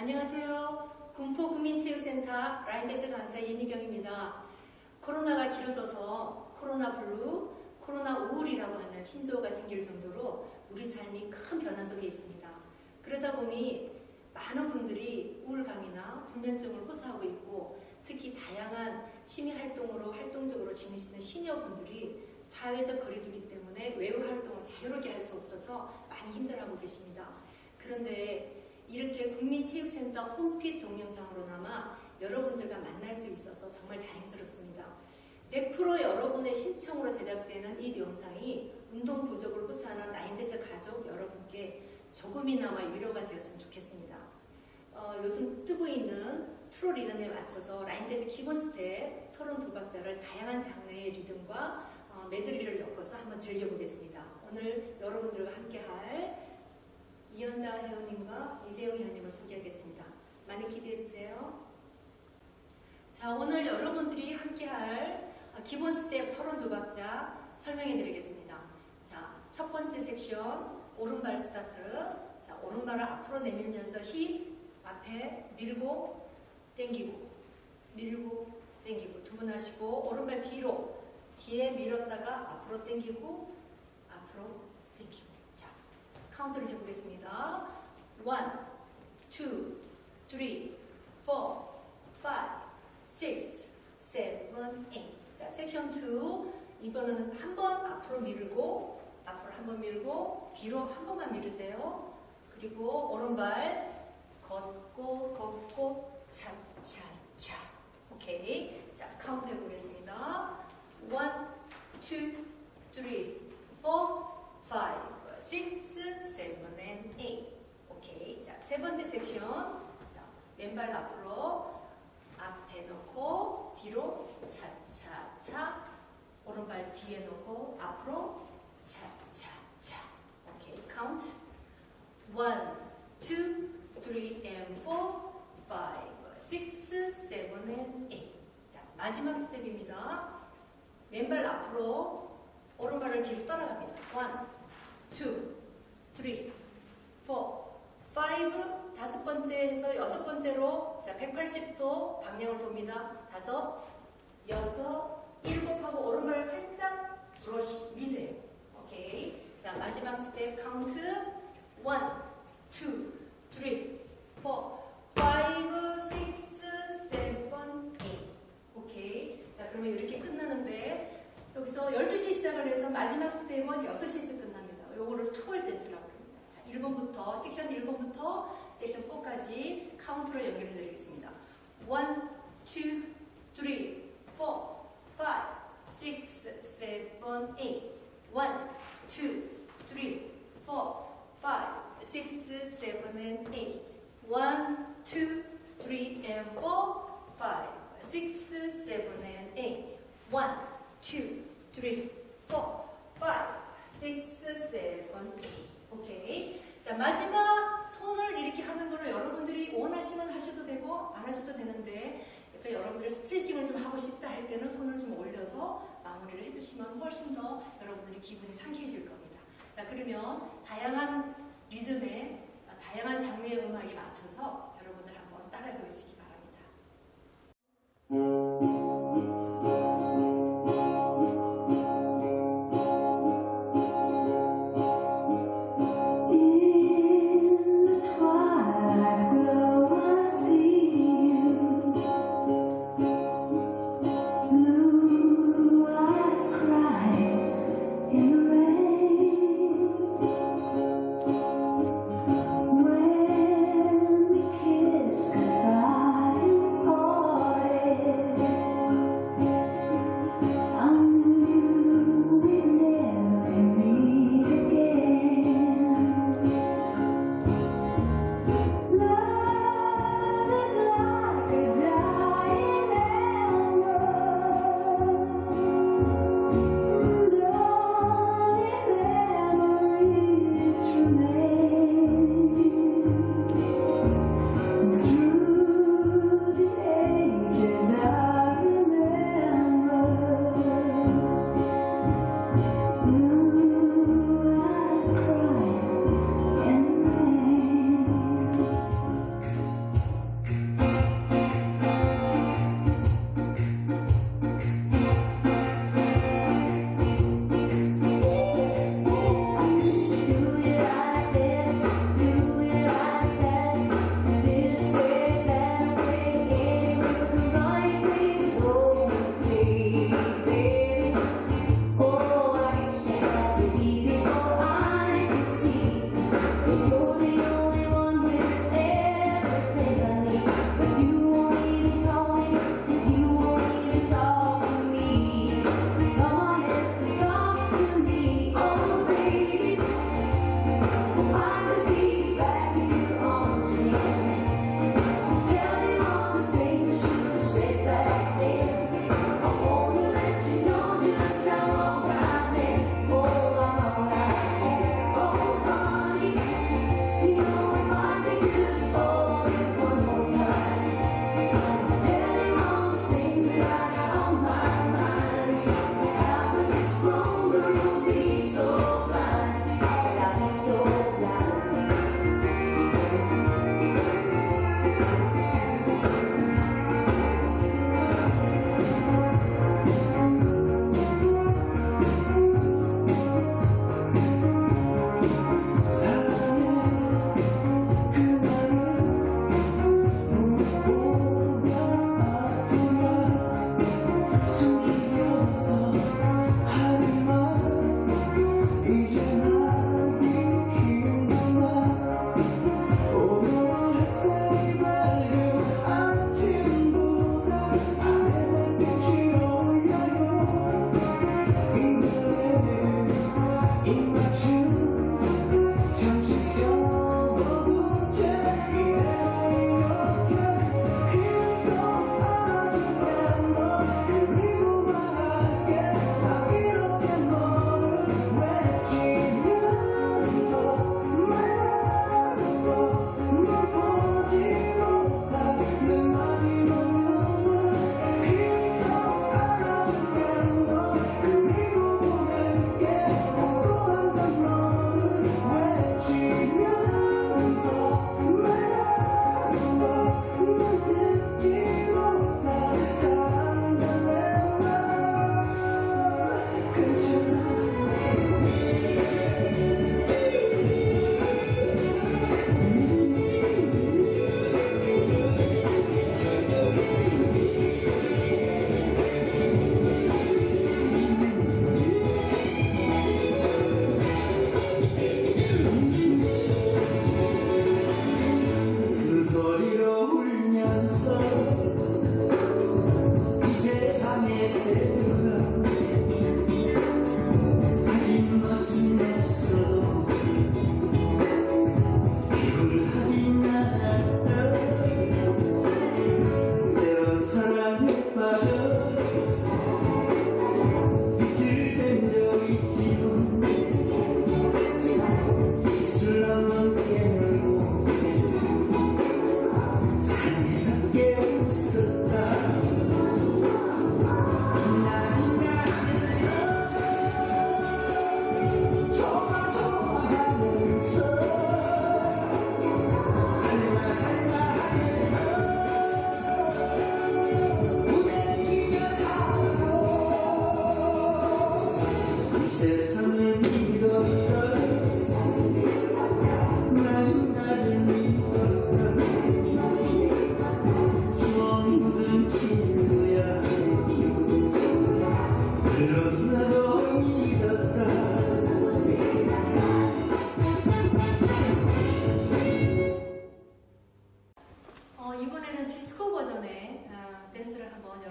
안녕하세요. 군포구민체육센터 라인댄스 강사 이미경입니다. 코로나가 길어져서 코로나 블루, 코로나 우울이라고 하는 신조어가 생길 정도로 우리 삶이 큰 변화 속에 있습니다. 그러다 보니 많은 분들이 우울감이나 불면증을 호소하고 있고 특히 다양한 취미 활동으로 활동적으로 지내시는 시니어분들이 사회적 거리두기 때문에 외부 활동을 자유롭게 할 수 없어서 많이 힘들어하고 계십니다. 그런데 이렇게 국민체육센터 홈핏 동영상으로나마 여러분들과 만날 수 있어서 정말 다행스럽습니다. 100% 여러분의 신청으로 제작되는 이 영상이 운동 부족을 호소하는 나인데스 가족 여러분께 조금이나마 위로가 되었으면 좋겠습니다. 어, 요즘 뜨고 있는 트로 리듬에 맞춰서 라인댄스 기본 스텝 32박자를 다양한 장르의 리듬과 어, 메들리를 엮어서 한번 즐겨보겠습니다. 오늘 여러분들과 함께할 이현자 회원님과 이세영 회원님을 소개하겠습니다. 많이 기대해 주세요. 자, 오늘 여러분들이 함께 할 기본 스텝 32박자 설명해 드리겠습니다. 자, 첫 번째 섹션, 오른발 스타트. 자, 오른발을 앞으로 내밀면서 힙 앞에 밀고, 당기고, 밀고, 당기고. 두 번 하시고, 오른발 뒤로, 뒤에 밀었다가 앞으로. 자, 카운트를 해보겠습니다. 1, 2, 3, 4, 5, 6, 7, 8. 자, 섹션 2. 이번에는 한 번 앞으로 밀고, 앞으로 한 번 밀고, 뒤로 한 번만 밀으세요. 그리고 오른발 걷고, 걷고, 차, 차, 차. 오케이. 자, 카운트 해보겠습니다. 1, 2, 3, 4, 5, 6, 7, and 8. 오케이. 자, 세 번째 섹션. 자, 왼발 앞으로 앞에 놓고 뒤로 차차차 오른발 뒤에 놓고 앞으로 차차차 오케이 카운트 1, 2, 3 and 4, 5, 6, 7 and 8 자, 마지막 스텝입니다 왼발 앞으로 오른발을 뒤로 따라갑니다 1, 2, 3, 4, 5 다섯 번째에서 여섯 번째로 자 180도 방향을 돕니다. 다섯, 여섯, 일곱 하고 오른발을 살짝 브러쉬 미세요. 오케이. 자 마지막 스텝 카운트 1, 2, 3, 4, 5, 6, 7, 8 오케이. 자 그러면 이렇게 끝나는데 여기서 12시 시작을 해서 마지막 스텝은 6시에서 끝납니다. 요거를 투월 댄스라고 합니다. 자 1번부터 섹션 1번부터 섹션 4까지 카운트로 연결해 드리겠습니다. 1, 2, 3, 4, 5, 6, 7, 8 1, 2, 3, 4, 5, 6, 7, and 8 1, 2, 3, and 4, 5, 6, 7, and 8 1, 2, 3, 4, 5, 6, 7, 8 오케이. 자, 마지막 손을 이렇게 하는 거는 여러분들이 원하시면 하셔도 되고 안 하셔도 되는데 일단 여러분들 스트레칭을 좀 하고 싶다 할 때는 손을 좀 올려서 마무리를 해주시면 훨씬 더 여러분들이 기분이 상쾌해질 겁니다. 자, 그러면 다양한 리듬에 다양한 장르의 음악에 맞춰서 여러분들 한번 따라해 보시기 바랍니다.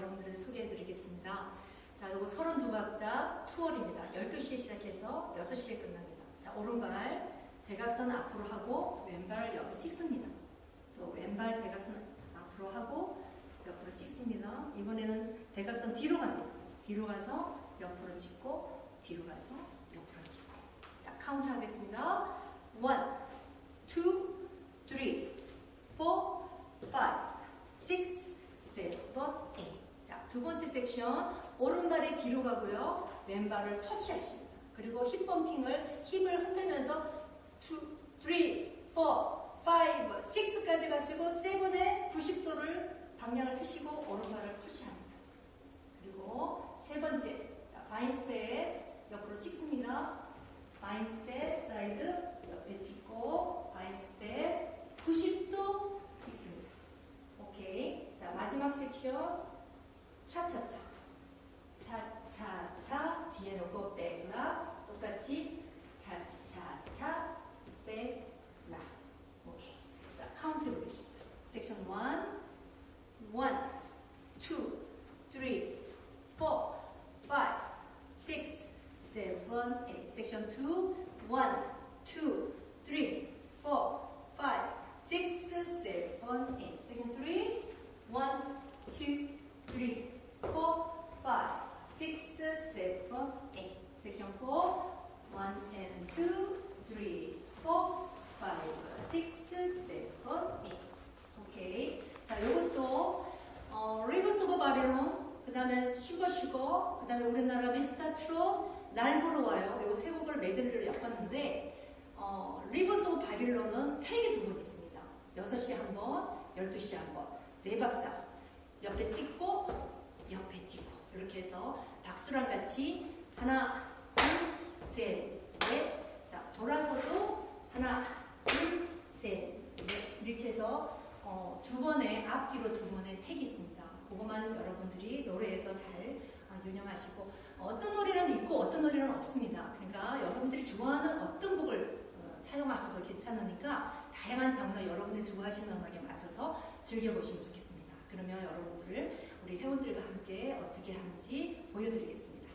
여러분들을 소개해드리겠습니다. 자, 이거 32박자 투월입니다. 12시에 시작해서 6시에 끝납니다. 자, 오른발 대각선 앞으로 하고 왼발 옆에 찍습니다. 또 왼발 대각선 앞으로 하고 옆으로 찍습니다. 이번에는 대각선 뒤로 갑니다. 뒤로 가서 옆으로 찍고 뒤로 가서 옆으로 찍고 자, 카운트 하겠습니다. 1, 2, 3, 4, 5, 6, 7, 8 자, 두 번째 섹션 오른발이 뒤로 가고요. 왼발을 터치하십니다. 그리고 힙 펌핑을 힙을 흔들면서 2, 3, 4, 5, 6까지 가시고 7에 90도를 방향을 트시고 오른발을 터치합니다. 그리고 세 번째, 자, 바인 스텝 옆으로 찍습니다. 바인 스텝 사이드 옆에 찍고 바인 스텝 90도 찍습니다. 오케이. 자, 마지막 섹션 차차차. 차차차 뒤에 놓고 백라 똑같이 차차차 백라. 오케이. 자, 카운트 해보겠습니다. 섹션 1 1 2 3 4 5 6 7 8 섹션 2 1 2 3 4 5 5 6 7 8 섹션 3 1 2 3 4 5 6 7 8 섹션 4 1 and 2 3 4 5 6 7 8 오케이 자 요것도 어, 리버스 오브 바빌론 그 다음에 슈거 그 다음에 우리나라 미스터 트롯 날 보러 와요. 요 세 곡을 메들리로 엮었는데 어, 리버스 오브 바빌론은 테이 두번 있습니다. 6시에 한 번, 12시에 한 번, 네 박자. 옆에 찍고 옆에 찍고. 이렇게 해서 박수랑 같이 하나 둘 셋 넷 자 돌아서도 하나 둘 셋 넷. 이렇게 해서 어, 두 번의 앞뒤로 두 번의 택이 있습니다. 그것만 여러분들이 노래에서 잘 아, 유념하시고 어떤 노래는 있고 어떤 노래는 없습니다. 그러니까 여러분들이 좋아하는 어떤 곡을 어, 사용하셔도 괜찮으니까 다양한 장르 여러분들이 좋아하시는 음악에 맞춰서 즐겨보시면 좋겠습니다. 그러면 여러분들을 우리 회원들과 함께 어떻게 하는지 보여드리겠습니다.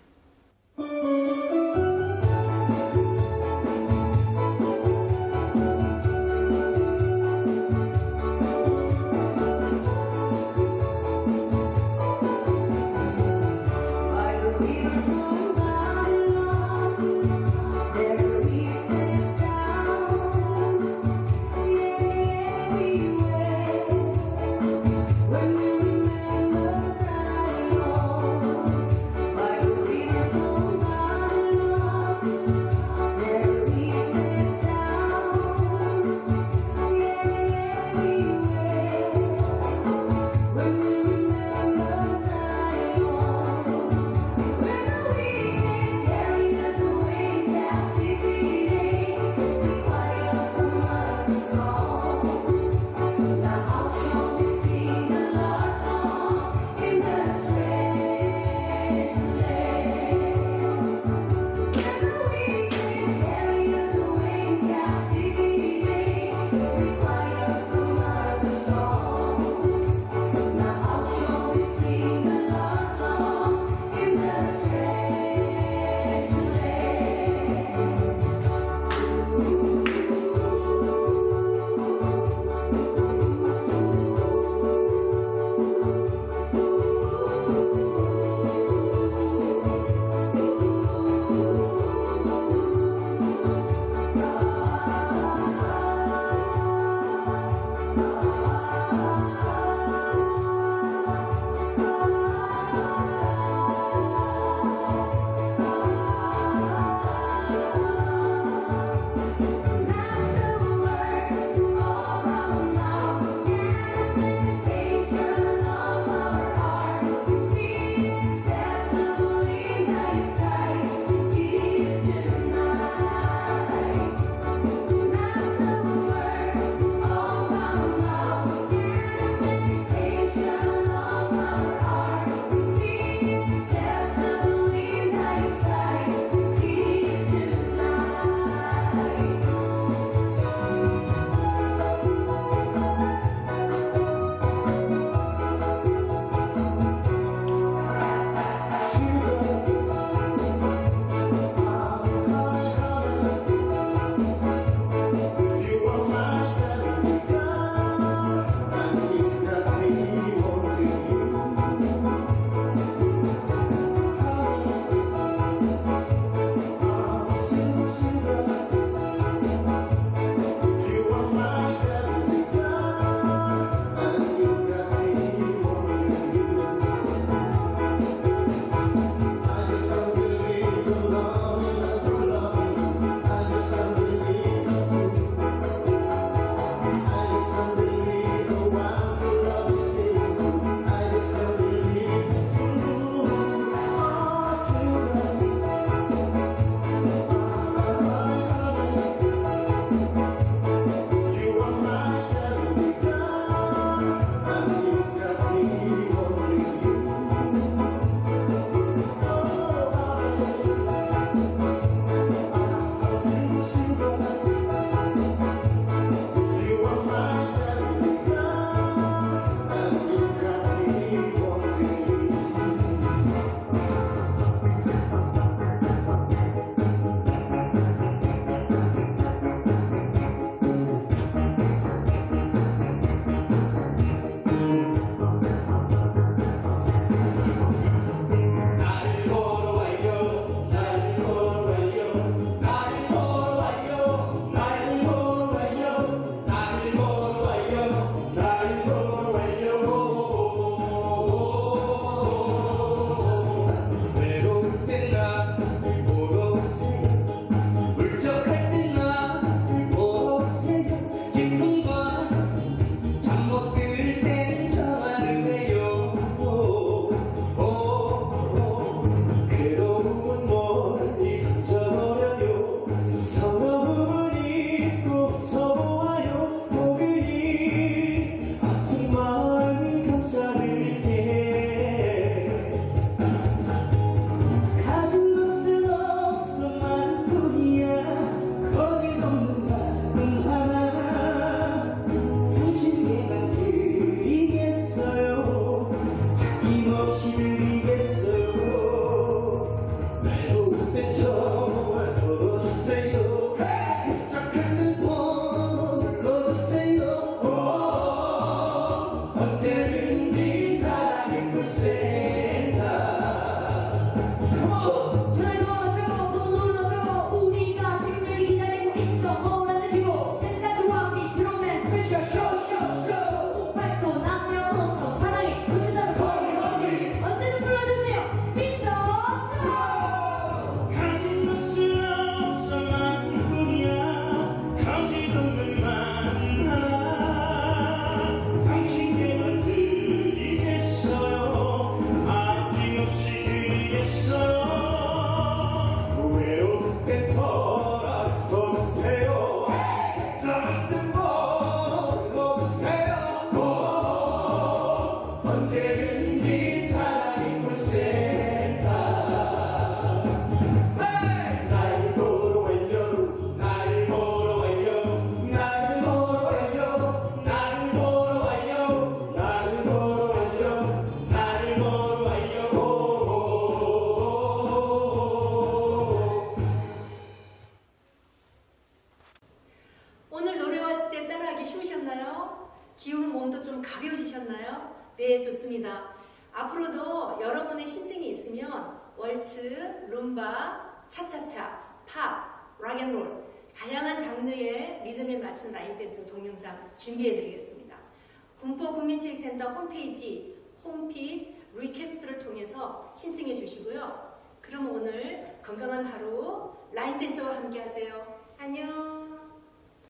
Lord. 맞춘 라인 댄스 동영상 준비해드리겠습니다. 군포 국민체육센터 홈페이지 홈피 리퀘스트를 통해서 신청해 주시고요. 그럼 오늘 건강한 하루 라인 댄스와 함께 하세요. 안녕.